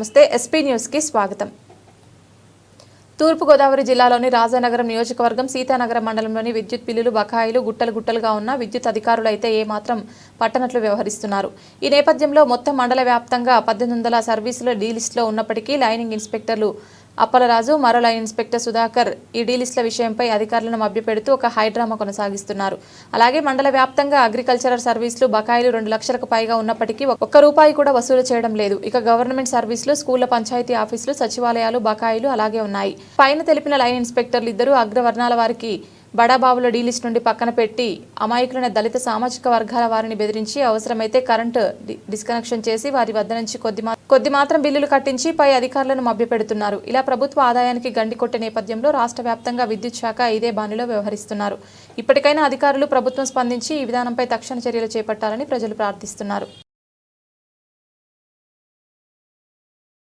నమస్తే ఎస్పీ న్యూస్కి స్వాగతం. తూర్పుగోదావరి జిల్లాలోని రాజానగరం నియోజకవర్గం సీతానగరం మండలంలోని విద్యుత్ బిల్లులు బకాయిలు గుట్టలు గుట్టలుగా ఉన్న విద్యుత్ అధికారులు అయితే ఏమాత్రం పట్టనట్లు వ్యవహరిస్తున్నారు. ఈ నేపథ్యంలో మొత్తం మండల వ్యాప్తంగా పద్దెనిమిది వందల సర్వీసుల డీలిస్ట్లో ఉన్నప్పటికీ లైనింగ్ ఇన్స్పెక్టర్లు అప్పలరాజు మరో లైన్ ఇన్స్పెక్టర్ సుధాకర్ ఈ డీ లిస్టుల విషయంపై అధికారులను మభ్యపెడుతూ ఒక హైడ్రామా కొనసాగిస్తున్నారు. అలాగే మండల వ్యాప్తంగా అగ్రికల్చరల్ సర్వీసులు బకాయిలు రెండు లక్షలకు పైగా ఉన్నప్పటికీ ఒక్క రూపాయి కూడా వసూలు చేయడం లేదు. ఇక గవర్నమెంట్ సర్వీసులు స్కూళ్ళ పంచాయతీ ఆఫీసులు సచివాలయాలు బకాయిలు అలాగే ఉన్నాయి. పైన తెలిపిన లైన్ ఇన్స్పెక్టర్లు ఇద్దరు అగ్రవర్ణాల వారికి బడాబాబుల డీ లిస్ట్ నుండి పక్కన పెట్టి అమాయకులైన దళిత సామాజిక వర్గాల వారిని బెదిరించి అవసరమైతే కరెంటు డిస్కనెక్షన్ చేసి వారి వద్ద నుంచి కొద్ది కొద్ది మాత్రం బిల్లులు కట్టించి పై అధికారులను మభ్యపెడుతున్నారు. ఇలా ప్రభుత్వ ఆదాయానికి గండి కొట్టే నేపథ్యంలో రాష్ట్ర వ్యాప్తంగా విద్యుత్ శాఖ ఇదే బాణిలో వ్యవహరిస్తున్నారు. ఇప్పటికైనా అధికారులు ప్రభుత్వం స్పందించి ఈ విధానంపై తక్షణ చర్యలు చేపట్టాలని ప్రజలు ప్రార్థిస్తున్నారు.